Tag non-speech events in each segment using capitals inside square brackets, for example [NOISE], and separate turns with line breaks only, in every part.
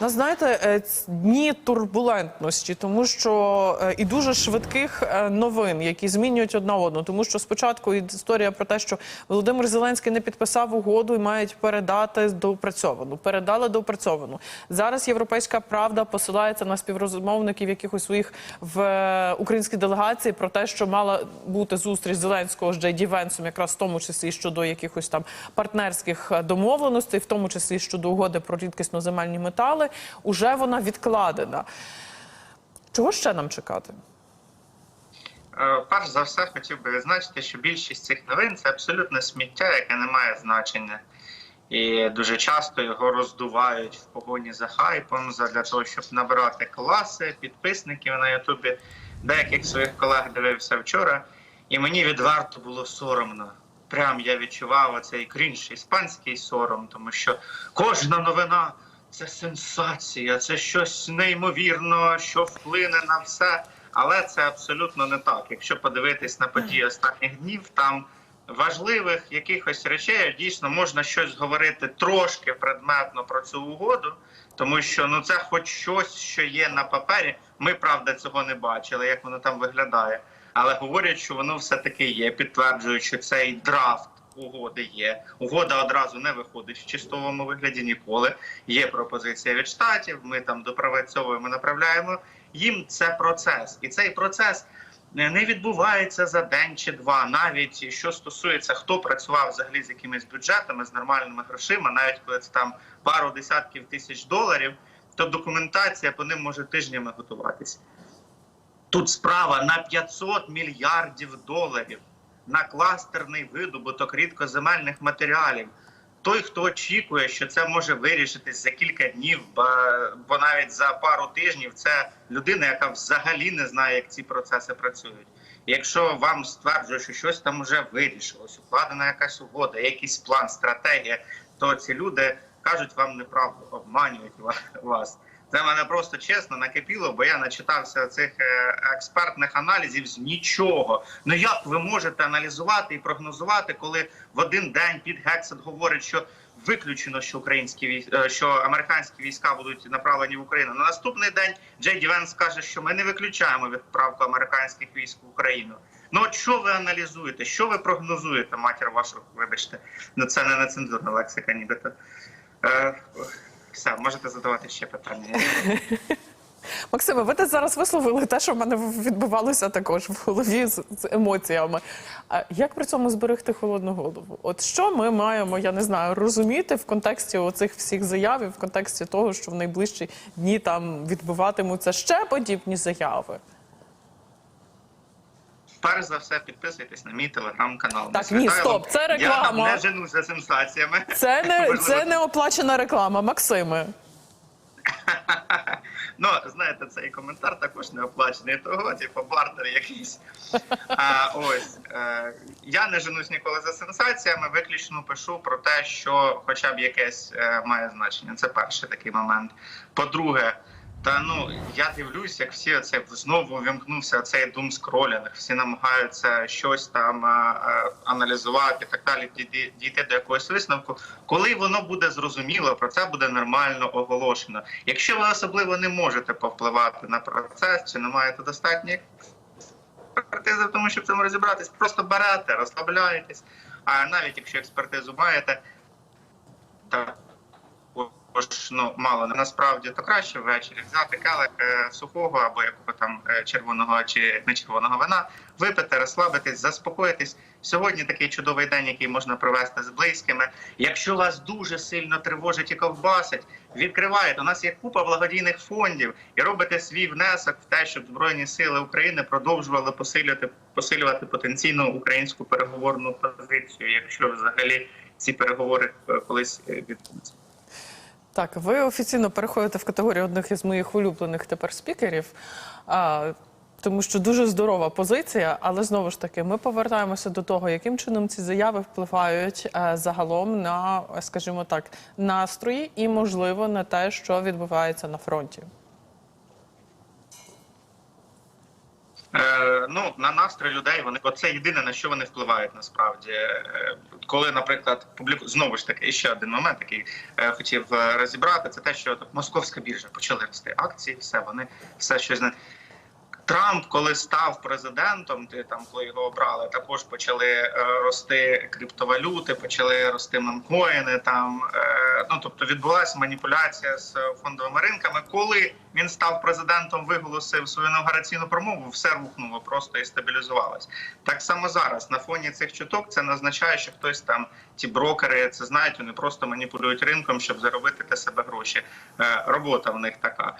Ну, знаєте, е, дні турбулентності, тому що е, і дуже швидких е, новин, які змінюють одна одну. Тому що спочатку історія про те, що Володимир Зеленський не підписав угоду і мають передати доопрацьовану. Передали доопрацьовану. Зараз європейська правда посилається на співрозмовників якихось своїх в українській делегації про те, що мала бути зустріч Зеленського з Джей Ді Венсом, якраз в тому числі щодо якихось там партнерських домовленостей, в тому числі щодо угоди про рідкісно-земельні метали. Уже вона відкладена. Чого ще нам чекати?
Е, Перш за все, хотів би відзначити, що більшість цих новин це абсолютно сміття, яке не має значення. І дуже часто його роздувають в погоні за хайпом, для того, щоб набирати класи, підписників на Ютубі. Деяких своїх колег дивився вчора, і мені відверто було соромно. Прям я відчував оцей крінж, іспанський сором, тому що кожна новина це сенсація, це щось неймовірно, що вплине на все. Але це абсолютно не так. Якщо подивитись на події останніх днів, там важливих якихось речей дійсно можна щось говорити трошки предметно про цю угоду, тому що ну це хоч щось, що є на папері. Ми правда цього не бачили, як воно там виглядає. Але говорять, що воно все таки є, підтверджують, що цей драфт угоди є. Угода одразу не виходить в чистовому вигляді ніколи. Є пропозиція від штатів. Ми там допрацьовуємо, направляємо їм. Це процес, і цей процес не не відбувається за день чи два. Навіть що стосується, хто працював взагалі з якимись бюджетами, з нормальними грошима, навіть коли це там пару десятків тисяч доларів, то документація по ним може тижнями готуватися. Тут справа на 500 мільярдів доларів на кластерний видобуток рідкоземельних матеріалів. Той, хто очікує, що це може вирішитись за кілька днів, бо, навіть за пару тижнів, це людина, яка взагалі не знає, як ці процеси працюють. Якщо вам стверджує, що щось там вже вирішилось, укладена якась угода, якийсь план, стратегія, то ці люди кажуть вам неправду, обманюють вас. Це мене просто чесно накипіло, бо я начитався цих е, експертних аналізів з нічого. Ну як ви можете аналізувати і прогнозувати, коли в один день під Гексет говорить, що виключено, що українські е, що американські війська будуть направлені в Україну. На наступний день Джей Ді Венс каже, що ми не виключаємо відправку американських військ в Україну. Ну от що ви аналізуєте? Що ви прогнозуєте, матір вашу? Вибачте, ну це не нецензурна лексика, нібито. Е, все, можете задавати ще питання. [LAUGHS]
Максиме, ви зараз висловили те, що в мене відбувалося також в голові з, з емоціями. А як при цьому зберегти холодну голову? От що ми маємо, я не знаю, розуміти в контексті оцих всіх заяв, і в контексті того, що в найближчі дні там відбуватимуться ще подібні заяви?
Перш за все, підписуйтесь на мій телеграм-канал.
Так, ні, стоп, це
Я
реклама.
не женусь за сенсаціями.
Це не [LAUGHS] це не оплачена реклама, Максиме. [LAUGHS]
Ну, знаєте, цей коментар також не оплачений того, типу бартер якийсь. А, [LAUGHS] ось е, я не женусь ніколи за сенсаціями, виключно пишу про те, що хоча б якесь е, має значення. Це перший такий момент. По-друге, та ну я дивлюсь, як всі оце знову вимкнувся цей думскролінг, всі намагаються щось там е, е, аналізувати так далі, дійти- до якогось висновку. Коли воно буде зрозуміло, про це буде нормально оголошено. Якщо ви особливо не можете повпливати на процес, чи не маєте достатньо експертизи тому, щоб цьому розібратись, просто берете, розслабляєтесь. А навіть якщо експертизу маєте, так також ну мало насправді то краще ввечері взяти келик е, сухого або якого там е, червоного чи не червоного вина, випити, розслабитись, заспокоїтись. Сьогодні такий чудовий день, який можна провести з близькими. Якщо вас дуже сильно тривожить і ковбасить, відкриваєте. У нас є купа благодійних фондів і робите свій внесок в те, щоб збройні сили України продовжували посилювати посилювати потенційну українську переговорну позицію, якщо взагалі ці переговори е, колись відбудуться.
Так, ви офіційно переходите в категорію одних із моїх улюблених тепер спікерів. А, тому що дуже здорова позиція, але знову ж таки, ми повертаємося до того, яким чином ці заяви впливають а, загалом на, е, скажімо так, настрої і, можливо, на те, що відбувається на фронті.
Е, ну на настрій людей вони оце єдине на що вони впливають насправді. Е, коли, наприклад, публіку знову ж таки ще один момент, який е, хотів розібрати, це те, що московська біржа почали рости акції, все вони все щось не. Трамп, коли став президентом, ти там коли його обрали, також почали е, рости криптовалюти, почали рости мемкоїни. Там е, ну тобто відбулася маніпуляція з фондовими ринками. Коли він став президентом, виголосив свою інаугураційну промову, все рухнуло просто і стабілізувалось. Так само зараз на фоні цих чуток це не означає, що хтось там ті брокери це знають, вони просто маніпулюють ринком, щоб заробити для себе гроші. Е, робота в них така.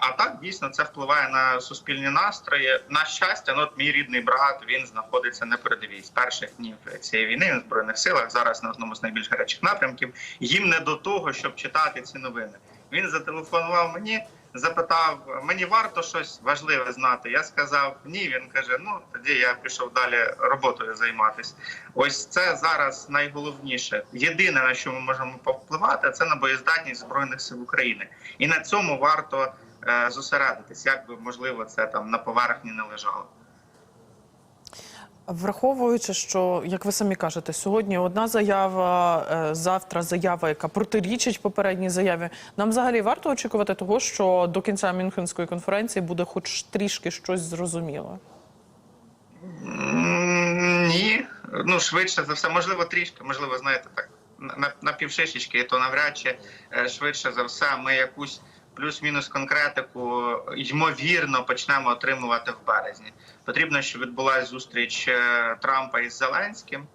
А так дійсно це впливає на суспільні настрої. На щастя, ну от мій рідний брат він знаходиться на передовій з перших днів цієї війни він в збройних силах. Зараз на одному з найбільш гарячих напрямків. Їм не до того, щоб читати ці новини. Він зателефонував мені, запитав: мені варто щось важливе знати. Я сказав ні. Він каже: Ну тоді я пішов далі роботою займатися. Ось це зараз найголовніше. Єдине на що ми можемо повпливати, це на боєздатність збройних сил України, і на цьому варто зосередитись, як би можливо це там на поверхні не лежало.
Враховуючи, що як ви самі кажете, сьогодні одна заява, е, завтра заява, яка протирічить попередній заяві. Нам взагалі варто очікувати того, що до кінця Мюнхенської конференції буде хоч трішки щось зрозуміло.
Ні, ну швидше за все, можливо, трішки, можливо, знаєте, так на, на півшишечки, то навряд чи е, швидше за все ми якусь плюс-мінус конкретику ймовірно почнемо отримувати в березні. Потрібно, щоб відбулася зустріч е, Трампа із Зеленським.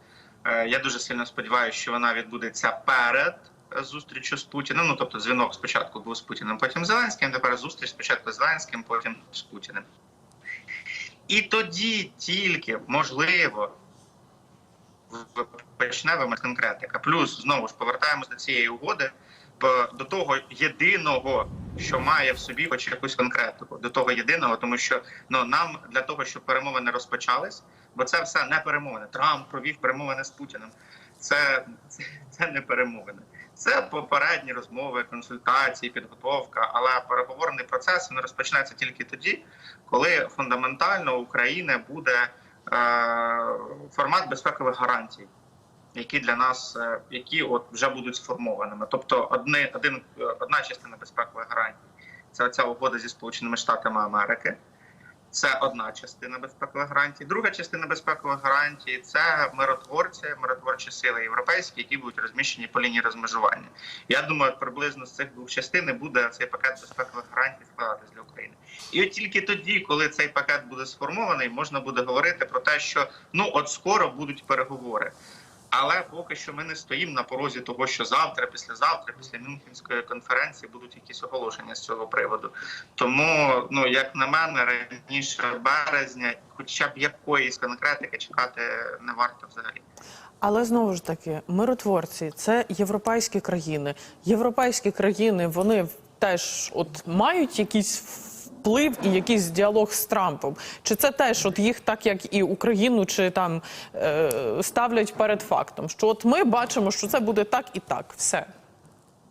Е, Я дуже сильно сподіваюся, що вона відбудеться перед е, зустрічю з Путіним. Ну тобто, дзвінок спочатку був з Путіним, потім з Зеленським. Тепер зустріч спочатку з Зеленським, потім з Путіним. І тоді тільки можливо почне вимагати конкретика. Плюс знову ж повертаємось до цієї угоди, до того єдиного, що має в собі хоч якусь конкретику, до того єдиного, тому що ну нам для того, щоб перемовини розпочались, бо це все не перемовини. Трамп провів перемовини з Путіним. Це, це, це не перемовини. Це попередні розмови, консультації, підготовка. Але переговорний процес він розпочнеться тільки тоді, коли фундаментально у України буде е, формат безпекових гарантій, які для нас е, які от вже будуть сформованими. Тобто, одне, один, е, одна частина безпекових гарантій це ця угода зі Сполученими Штатами Америки. Це одна частина безпекових гарантій. Друга частина безпекових гарантій це миротворці, миротворчі сили європейські, які будуть розміщені по лінії розмежування. Я думаю, приблизно з цих двох частин буде цей пакет безпекових гарантій складатись для України. І от тільки тоді, коли цей пакет буде сформований, можна буде говорити про те, що ну от скоро будуть переговори. Але поки що ми не стоїмо на порозі того, що завтра, післязавтра, після Мюнхенської конференції будуть якісь оголошення з цього приводу. Тому, ну як на мене, раніше березня, хоча б якоїсь конкретики чекати не варто взагалі.
Але знову ж таки, миротворці це європейські країни. Європейські країни вони теж от мають якийсь вплив і якийсь діалог з Трампом. Чи це теж от їх, так як і Україну, чи там е, ставлять перед фактом, що от ми бачимо, що це буде так і так, все.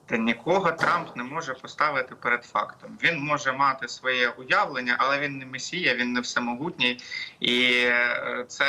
Та нікого Трамп не може поставити перед фактом. Він може мати своє уявлення, але він не месія, він не всемогутній, і е, це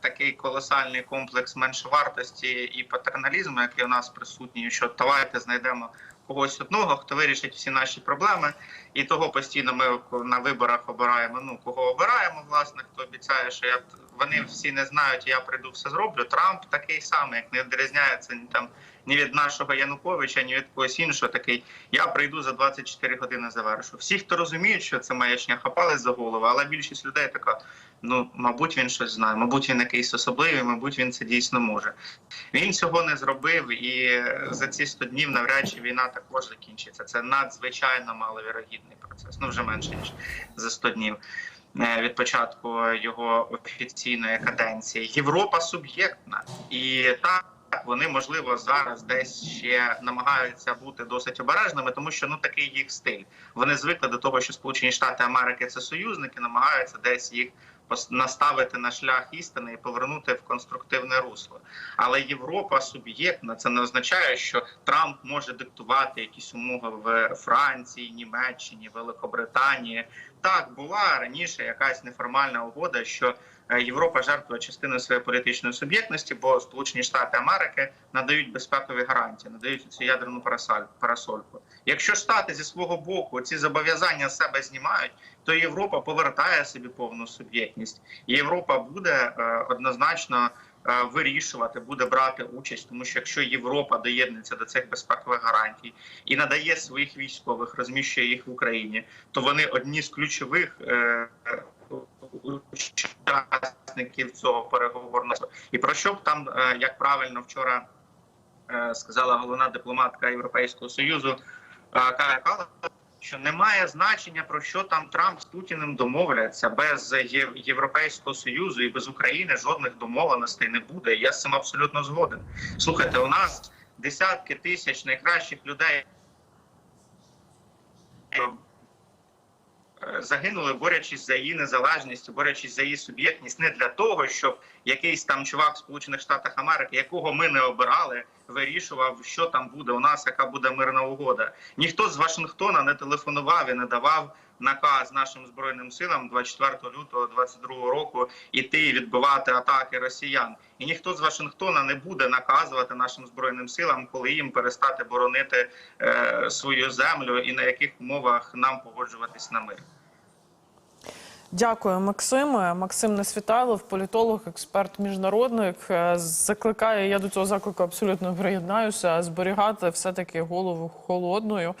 такий колосальний комплекс меншовартості і патерналізму, який у нас присутній. Що давайте знайдемо когось одного, хто вирішить всі наші проблеми, і того постійно ми на виборах обираємо. Ну кого обираємо, власне, хто обіцяє, що я вони всі не знають, я прийду все зроблю. Трамп такий самий, як не відрізняється там ні від нашого Януковича, ні від когось іншого. Такий я прийду за 24 години. Завершу. Всі, хто розуміють, що це маячня, хапались за голову, але більшість людей така. Ну, мабуть, він щось знає, мабуть, він якийсь особливий, мабуть, він це дійсно може. Він цього не зробив, і за ці 100 днів навряд чи війна також закінчиться. Це надзвичайно маловірогідний процес. Ну вже менше ніж за 100 днів е, від початку його офіційної каденції. Європа суб'єктна і так. Вони можливо зараз десь ще намагаються бути досить обережними, тому що ну такий їх стиль. Вони звикли до того, що Сполучені Штати Америки це союзники, намагаються десь їх наставити на шлях істини і повернути в конструктивне русло. Але Європа суб'єктна. Це не означає, що Трамп може диктувати якісь умови в Франції, Німеччині, Великобританії. Так була раніше якась неформальна угода, що Європа жертвує частиною своєї політичної суб'єктності, бо Сполучені Штати Америки надають безпекові гарантії, надають цю ядерну парасоль- парасольку. Якщо штати зі свого боку ці зобов'язання з себе знімають, то Європа повертає собі повну суб'єктність. Європа буде е, однозначно е, вирішувати, буде брати участь, тому що якщо Європа доєднується до цих безпекових гарантій і надає своїх військових, розміщує їх в Україні, то вони одні з ключових. Учасників цього переговорного і про що б там, е, як правильно вчора е, сказала головна дипломатка Європейського союзу е, Кая Каллас, що немає значення про що там Трамп з Путіним домовляться без Європейського союзу і без України жодних домовленостей не буде. Я з цим абсолютно згоден. Слухайте, у нас десятки тисяч найкращих людей загинули, борючись за її незалежність, борючись за її суб'єктність, не для того, щоб якийсь там чувак в Сполучених Штатах Америки, якого ми не обирали, вирішував, що там буде у нас, яка буде мирна угода. Ніхто з Вашингтона не телефонував і не давав наказ нашим збройним силам 24 лютого 22 року іти і відбивати атаки росіян. І ніхто з Вашингтона не буде наказувати нашим збройним силам, коли їм перестати боронити е, свою землю і на яких умовах нам погоджуватись на мир.
Дякую, Максиме. Максим Несвітайлов, політолог, експерт міжнародник. Е, Закликає, я до цього заклику абсолютно приєднаюся, зберігати все-таки голову холодною.